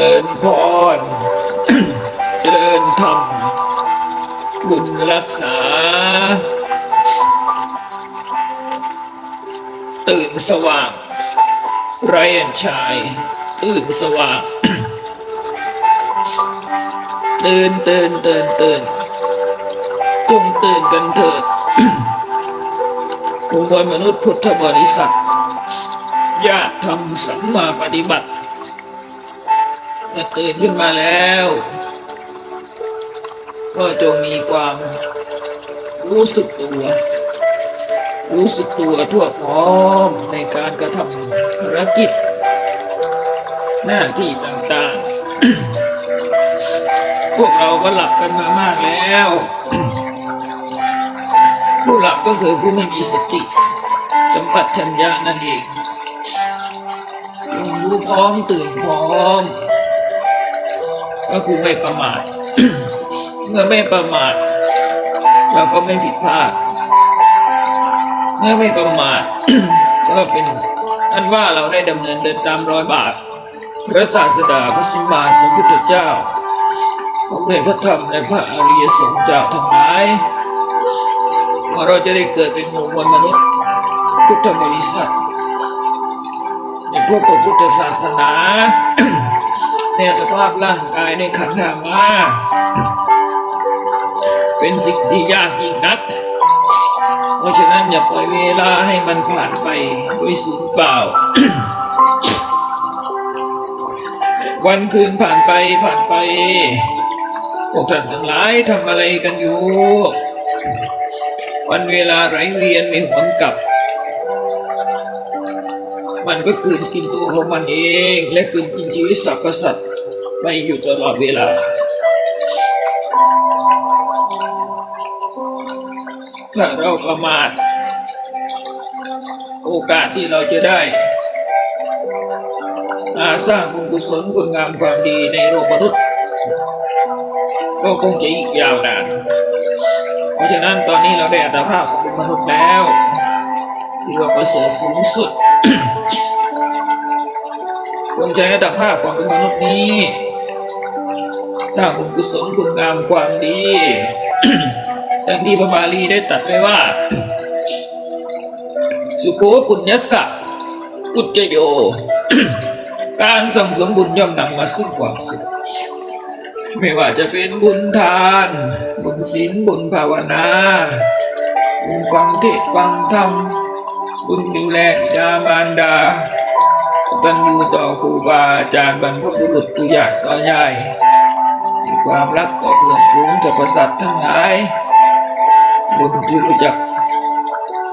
ริญพร เจริญธรรม บุญรักษา ตื่นสว่าง ไรอันชาย ตื่นสว่าง ตื่นตื่นตื่นตื่นจงตื่นกันเถิดองค์มนุษย์พุทธบริษัทญาติทำสัมมาปฏิบัติ เมื่อตื่นขึ้นมาแล้ว ก็จงมีความรู้สึกตัว รู้สึกตัวทั่วพร้อมในการกระทำภารกิจ หน้าที่ต่างๆ พวกเราก็หลับกันมามากแล้ว ผู้หลับก็คือผู้ไม่มีสติ สัมผัสชัญญะนั่นเองจงรู้พร้อมตื่นพร้อม ก็คือไม่ประมาท เมื่อไม่ประมาท เราก็ไม่ผิดพลาด เมื่อไม่ประมาทก็เป็นอันว่าเราได้ดำเนินเดินตามรอยบาทพระศาสดาพระสิมมาสัมพุทธเจ้าของในพระธรรมในพระอริยสงฆ์เจ้าทั้งหลายว่าเราจะได้เกิดเป็นหมู่มวลมนุษย์พุทธบริษัทในพวกพระพุทธศาสนา ในอัตภาพร่างกายในขันธ์ธรรมาเป็นสิ่งที่ยากยิ่งนัก เพราะฉะนั้นอย่าปล่อยเวลาให้มันผ่านไปโดยสูญเปล่า วันคืนผ่านไปผ่านไปพวกท่านทั้งหลายทำอะไรกันอยู่ วันเวลาไหลเวียนไม่หวนกลับ มันก็คืนกินตัวของมันเอง และคืนกินชีวิตสรรพสัตว์ ไปอยู่ตลอดเวลา ถ้าเราประมาทโอกาสที่เราจะได้อาสร้างบุญกุศลคุณงามความดีในโลกมนุษย์ก็คงจะอีกยาวนาน เพราะฉะนั้นตอนนี้เราได้อัตภาพของมนุษย์แล้วที่ว่าประเสริฐสูงสุดควรใช้อัตภาพของมนุษย์นี้ สร้างบุญกุศลคุณงามความดีดังที่พระบาลีได้ตรัสไว้ว่า สุโขปุญญสสะอุจจโย การสั่งสมบุญย่อมนำมาซึ่งความสุขไม่ว่าจะเป็นบุญทาน บุญศีลบุญภาวนา บุญฟังเทศฟังธรรม บุญดูแลบิดามารดาตันยูต่อครูบาอาจารย์บรรพบุรุษผู้ยากต่อใหญ่ ความรักต่อเพื่อนฝูงสรรพสัตทั้งหลายบุญที่รู้จัก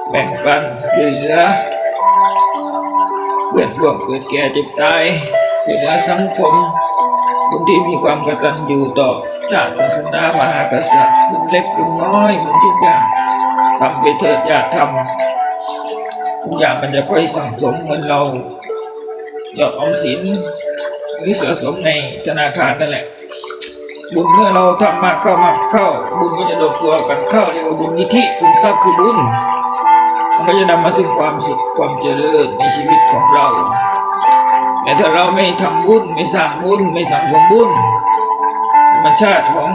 แบ่งปันช่วยเหลือเพื่อนร่วมเกิดแก่เจ็บตายช่วยเหลือสังคมบุญที่มีความกตัญญูต่อชาติศาสนามหากษัตริย์บุญเล็กบุญน้อยบุญทุกอย่างทำไปเถิดอย่าทำทุกอย่างมันจะค่อยสั่งสมเหมือนเราหยอดออมสินหรือสะสมในธนาคารนั่นแหละ บุญเมื่อเราทำมากเข้ามากเข้า บุญก็จะโดดตัวกันเข้าเรียกว่าบุญนิธิบุญทรัพย์คือบุญมันก็จะนำมาถึงความสุขความเจริญในชีวิตของเราแต่ถ้าเราไม่ทำบุญไม่สร้างบุญไม่สั่งสมบุญธรรมชาติของ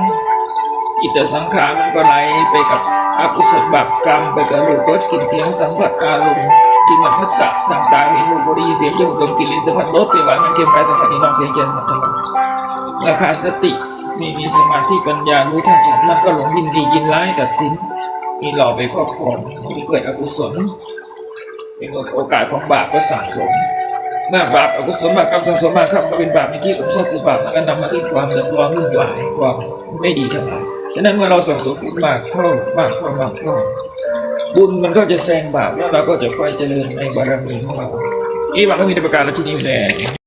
จิตสังขารมันก็ไหลไปกับอกุศลบาปกรรมไปกับรูปรสกลิ่นเสียงสัมผัสอารมณ์ที่มันพัฒนาทางตาเห็นรูปบริเสียงจมูกดมกลิ่นลิ้นสัมผัสรสไปหวานมันเค็มไปสัมผัสน้องเพียงเจนหมดทั้งหมดราคาสติ ไม่มีสมาธิปัญญารู้ทันทันมันก็หลงยินดียินร้ายตัดสิน มีหล่อไปครอบครองมีเกิดอกุศลเป็นโอกาสของบาปก็สั่งสมเมื่อบาปอกุศลบาปกรรมสังสมมาครับก็เป็นบาปในที่สมชอบคือบาปมันก็นำมาที่ความเดือดร้อนวุ่นวายความไม่ดีทั้งหลายฉะนั้นเมื่อเราสังสมบุญมากเข้ามากเข้ามากเข้าบุญมันก็จะแซงบาปแล้วเราก็จะค่อยเจริญในบารมีของเราอีหวังก็มีแต่ประการและที่นี้แหละ